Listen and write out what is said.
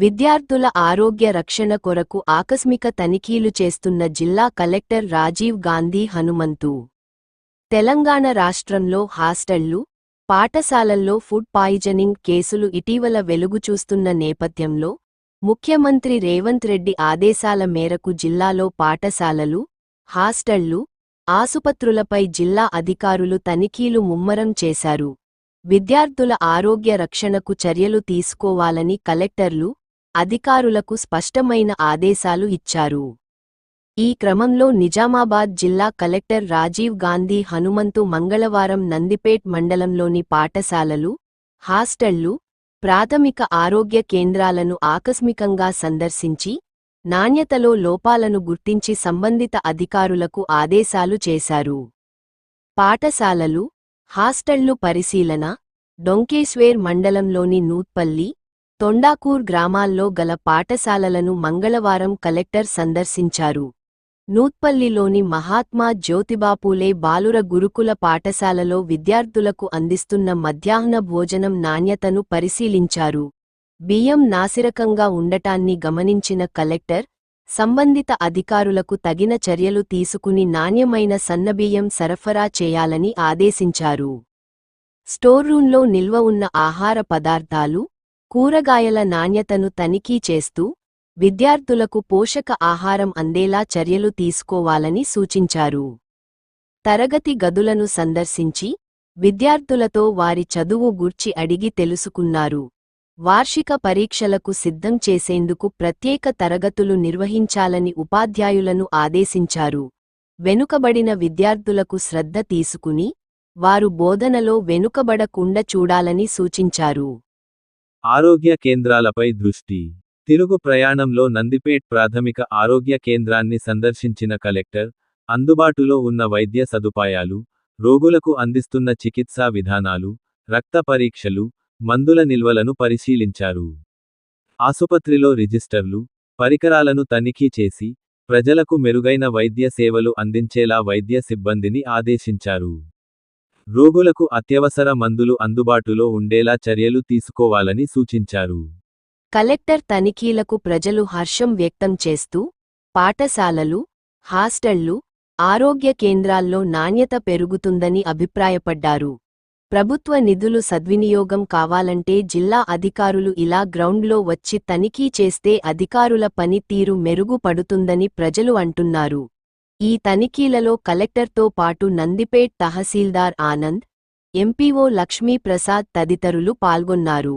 విద్యార్థుల ఆరోగ్య రక్షణ కొరకు ఆకస్మిక తనిఖీలు చేస్తున్న జిల్లా కలెక్టర్ రాజీవ్ గాంధీ హనుమంతు. తెలంగాణ రాష్ట్రంలో హాస్టళ్ళు పాఠశాలల్లో ఫుడ్ పాయిజనింగ్ కేసులు ఇటీవల వెలుగుచూస్తున్న నేపథ్యంలో ముఖ్యమంత్రి రేవంత్ రెడ్డి ఆదేశాల మేరకు జిల్లాలో పాఠశాలలు హాస్టళ్ళు ఆసుపత్రులపై జిల్లా అధికారులు తనిఖీలు ముమ్మరం చేశారు. విద్యార్థుల ఆరోగ్య రక్షణకు చర్యలు తీసుకోవాలని కలెక్టర్లు అధికారులకు స్పష్టమైన ఆదేశాలు ఇచ్చారు. ఈ క్రమంలో నిజామాబాద్ జిల్లా కలెక్టర్ రాజీవ్ గాంధీ హనుమంతు మంగళవారం నందిపేట్ మండలంలోని పాఠశాలలు హాస్టళ్ళు ప్రాథమిక ఆరోగ్య కేంద్రాలను ఆకస్మికంగా సందర్శించి నాణ్యతలో లోపాలను గుర్తించి సంబంధిత అధికారులకు ఆదేశాలు చేశారు. పాఠశాలలు హాస్టళ్ళు పరిశీలన డొంకేశ్వేర్ మండలంలోని నూత్పల్లి తొండాకూర్ గ్రామాల్లో గల పాఠశాలలను మంగళవారం కలెక్టర్ సందర్శించారు. నూత్పల్లిలోని మహాత్మా జ్యోతిబాపూలే బాలుర గురుకుల పాఠశాలలో విద్యార్థులకు అందిస్తున్న మధ్యాహ్న భోజనం నాణ్యతను పరిశీలించారు. బియ్యం నాసిరకంగా ఉండటాన్ని గమనించిన కలెక్టర్ సంబంధిత అధికారులకు తగిన చర్యలు తీసుకుని నాణ్యమైన సన్నబియ్యం సరఫరా చేయాలని ఆదేశించారు. స్టోర్రూంలో నిల్వ ఉన్న ఆహార పదార్థాలు కూరగాయల నాణ్యతను తనిఖీ చేస్తూ విద్యార్థులకు పోషక ఆహారం అందేలా చర్యలు తీసుకోవాలని సూచించారు. తరగతి గదులను సందర్శించి విద్యార్థులతో వారి చదువు గూర్చి అడిగి తెలుసుకున్నారు. వార్షిక పరీక్షలకు సిద్ధం చేసేందుకు ప్రత్యేక తరగతులు నిర్వహించాలని ఉపాధ్యాయులను ఆదేశించారు. వెనుకబడిన విద్యార్థులకు శ్రద్ధ తీసుకుని వారు బోధనలో వెనుకబడకుండా చూడాలని సూచించారు. ఆరోగ్య కేంద్రాలపై దృష్టి. తిరుగు ప్రయాణంలో నందిపేట్ ప్రాథమిక ఆరోగ్య కేంద్రాన్ని సందర్శించిన కలెక్టర్ అందుబాటులో ఉన్న వైద్య సదుపాయాలు రోగులకు అందిస్తున్న చికిత్సా విధానాలు రక్త పరీక్షలు మందుల నిల్వలను పరిశీలించారు. ఆసుపత్రిలో రిజిస్టర్లు పరికరాలను తనిఖీ చేసి ప్రజలకు మెరుగైన వైద్య సేవలు అందించేలా వైద్య సిబ్బందిని ఆదేశించారు. రోగులకు అత్యవసర మందులు అందుబాటులో ఉండేలా చర్యలు తీసుకోవాలని సూచించారు. కలెక్టర్ తనిఖీలకు ప్రజలు హర్షం వ్యక్తం చేస్తూ పాఠశాలలు హాస్టళ్ళు ఆరోగ్య కేంద్రాల్లో నాణ్యత పెరుగుతుందని అభిప్రాయపడ్డారు. ప్రభుత్వ నిధులు సద్వినియోగం కావాలంటే జిల్లా అధికారులు ఇలా గ్రౌండ్లో వచ్చి తనిఖీ చేస్తే అధికారుల పనితీరు మెరుగుపడుతుందని ప్రజలు అంటున్నారు. ఈ తనిఖీలలో కలెక్టర్తో పాటు నందిపేట్ తహసీల్దార్ ఆనంద్ ఎంపీఓ లక్ష్మీప్రసాద్ తదితరులు పాల్గొన్నారు.